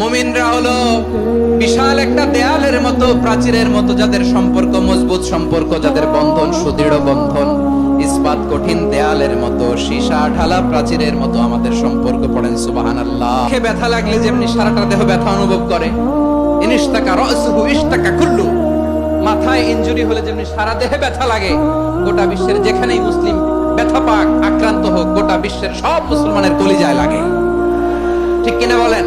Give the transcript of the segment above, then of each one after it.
মুমিনরা হলো বিশাল একটা দেয়ালের মতো, প্রাচীরের মতো, যাদের সম্পর্ক মজবুত সম্পর্ক, যাদের বন্ধন সুদৃঢ় বন্ধন। ইস্পাত কঠিন দেয়ালের মতো, সীসা ঢালা প্রাচীরের মতো আমাদের সম্পর্ক পড়েন সুবাহান আল্লাহ ব্যথা লাগলে যেমনি সারাটা দেহ ব্যথা অনুভব করে। ইনিস্তাকা রসহু ইস্তাকা কুল্লু। মাথায় ইনজুরি হলে যেমনি সারা দেহে ব্যথা লাগে, গোটা বিশ্বের যেখানেই মুসলিম ব্যথা পাক, আক্রান্ত হোক, গোটা বিশ্বের সব মুসলমানের কলিজায় লাগে। ঠিক কিনা বলেন?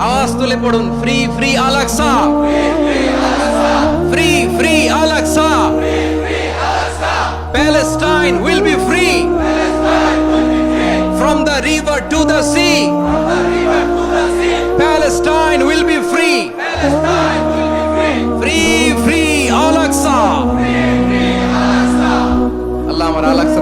আওয়াজ তুলে পড়ুন, free free Al Aqsa free free Al Aqsa Palestine will be free. from the river to the sea Palestine will be free free free Al-Aqsa আল্লাহ আমার আল-আকসার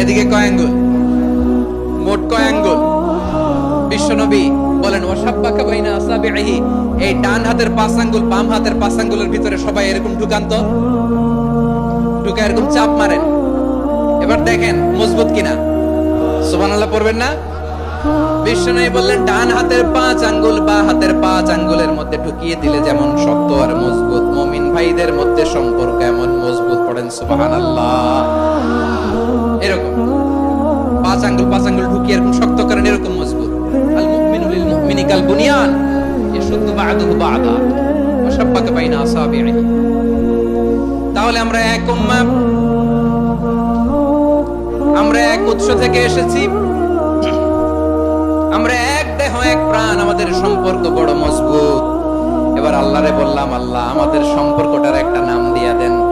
এদিকে কয় আঙ্গুল? মোট কয় আঙ্গুল? বিশ্বনবী বলেন ওয়াসাব্বাকা বাইনা আসাবিহি এই ডান হাতের পাঁচ আঙ্গুল, বাম হাতের পাঁচ আঙ্গুলের ভিতরে সবাই এরকম ঢুকান তো? ঢুকা এরকম চাপ মারেন। এবার দেখেন, মজবুত কিনা? সুবহানাল্লাহ, পড়বেন না? বিশ্বনবী বললেন, ডান হাতের পাঁচ আঙ্গুল, বা হাতের পাঁচ আঙ্গুলের মধ্যে ঢুকিয়ে দিলে যেমন শক্ত আর মজবুত। মমিন ভাইদের মধ্যে সম্পর্ক এমন মজবুত। পড়েন সুবাহান এরকম। পাঁচ আঙ্গুল পাঁচ আঙ্গুল ঢুকিয়ে এরকম শক্ত করেন, এরকম মজবুত। আল মুমিনু মুমিনি কাল বুনিয়ান। ইয়াশুদ্দু বা'দুহু বা'দা। ওয়া বাইনা আসাবিহি তাহলে আমরা এক উম্মাহ। আমরা এক উৎস থেকে এসেছি। আমরা এক দেহ, এক প্রাণ, আমাদের সম্পর্ক বড় মজবুত। এবার আল্লাহরে বললাম, আল্লাহ, আমাদের সম্পর্কটার একটা নাম দিয়া দেন।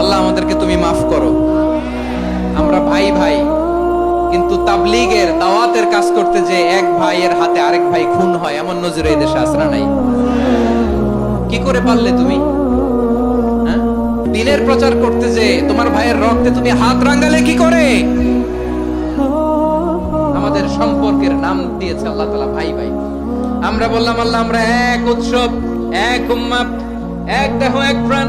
আল্লাহ আমাদেরকে তুমি মাফ করো। আমরা ভাই ভাই, কিন্তু তাবলিগের দাওয়াতের কাজ করতে যে এক ভাইয়ের হাতে আরেক ভাই খুন হয়, এমন নজরে এই দেশে আসরা নাই? কি করে পারলে তুমি? হ্যাঁ? দিনের প্রচার করতে যে তোমার ভাইয়ের রক্তে তুমি হাত রাঙ্গালে কি করে? আমাদের সম্পর্কের নাম দিয়েছে আল্লাহ তালা ভাই ভাই। আমরা বললাম, আল্লাহ, আমরা এক উৎসব, এক উম্মা এক দেহ, এক প্রাণ।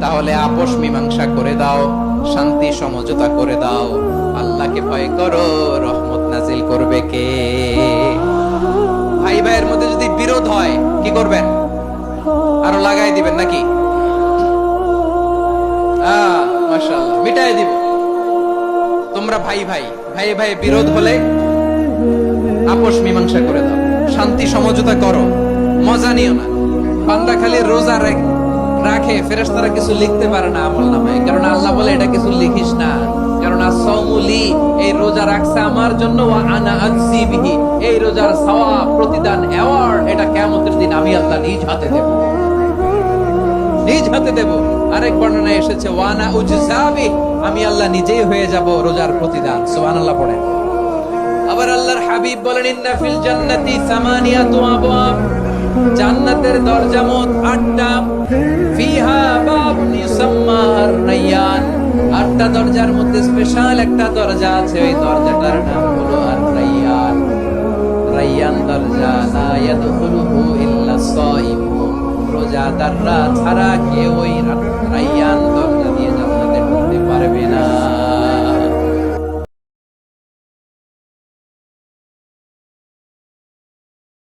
তাহলে আপোষ মীমাংসা করে দাও, শান্তি, সমঝোতা করে দাও। আল্লাহকে ভয় করো, রহমত নাজিল করবে কে? ভাই ভাইয়ের মধ্যে যদি বিরোধ হয়, কি করবেন? আরও লাগাই দিবেন নাকি? মিটাই দিব। তোমরা ভাই ভাই ভাই ভাই বিরোধ হলে আপোষ মীমাংসা করে দাও। শান্তি, সমঝোতা করো। মজা নিও না। বান্দা খালি রোজা রাখ- রাখে ফেরেশতারা কিছু লিখতে পারে না আমল নামায়। কারণ আল্লাহ বলে, এটা কিছু লিখিস না। কারণ আসৌমুলি এই রোজা রাখছে আমার জন্য আনা আনসিবিহি এই রোজার সওয়াব, প্রতিদান অ্যাওয়ার্ড এটা কিয়ামতের দিন আমি আল্লাহ নিজ হাতে দেব। নিজ হাতে দেব। আরেক বর্ণনায় এসেছে ওয়ানা উজজাবি আমি আল্লাহ নিজেই হয়ে যাব রোজার প্রতিদান। সুবহানাল্লাহ পড়েন। আবার আল্লাহর হাবিব বলেন, ইন্না ফিল জান্নাতি সামানিয়াতু আবওয়াব। জান্নাতের দরজা মোট আটটা। আটটা দরজার মধ্যে স্পেশাল একটা দরজা আছে, ওই দরজাটার নাম হলো আর রাইয়ান রাইয়ান দরজা, লা ইয়াদখুলুহু ইল্লা সাইমুন। রোজাদাররা ছাড়া কেউ ওই